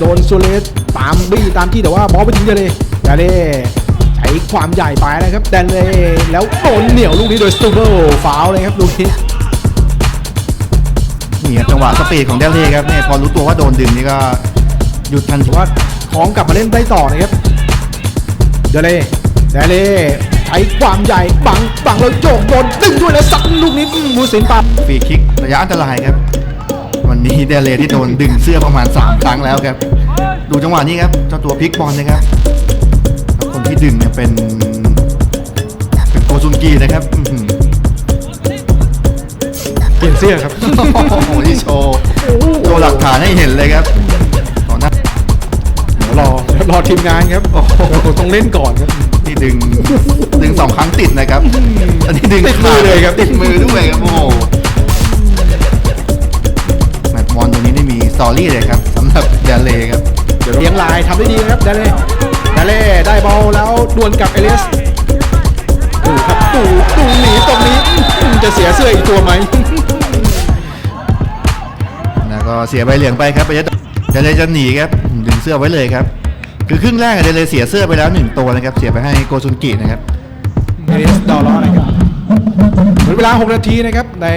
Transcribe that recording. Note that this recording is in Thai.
ซัวเลสตามบี้ตามที่แต่ว่าบอลไปถึงเดเลยเดเลยใช้ความใหญ่ไปนะครับแดนเลยแล้วโดนเหนียวลูกนี้โดยสตูเบิลฟาวเลยครับลูกนี้นี่ครับจังหวะสปีดของเดลเล่ครับเนี่ยพอรู้ตัวว่าโดนดึงนี่ก็หยุดทันทีถือว่าของกลับมาเล่นได้ต่อนะครับเดเลยเดเลยใช้ความใหญ่บังบังแล้วโยกบนดึงด้วยแล้วซัดลูกนี้อืมมูสินปาฟรีคิกระยะอันตรายครับ วันนี้เดลเล่ที่โดนดึงเสื้อประมาณ 3 ครั้งแล้วครับ ดูจังหวะนี้ครับเจ้าตัวพลิกบอลนะครับแล้วคนที่ดึงเนี่ยเป็น เป็นโกซุนกีนะครับอื้อหือเปลี่ยนเสื้อครับ โอ้โหนี่โชว์โชว์หลักฐานให้เห็นเลยครับต่อหน้าเดี๋ยวรอเดี๋ยวรอทีมงานครับโอ้โหต้องเล่นก่อนครับที่ดึง ดึงสองครั้งติดนะครับ อันนี้ดึงติดมือเลยครับติดมือด้วยครับโอ้โห สตอรี่เลยครับสำหรับเดลเล่ครับเดี๋ยวเลี้ยงลายทำได้ดีนะครับดาเล่ดาเล่ได้บอลแล้วดวลกับเอเลียสดูครับดูดูหนีตรงนี้อื้อจะเสียเสื้ออีกตัวไหมแล้วก็เสียใบเหลืองไปครับไปเดลเล่จะหนีครับดึงเสื้อไว้เลยครับคือครึ่งแรกอะเดลเล่เสียเสื้อไปแล้วหนึ่งตัวนะครับ เสียไปให้โกซุนกินะครับเอเลียสดอลล้อนะครับหมดเวลา 6 นาทีนะครับใน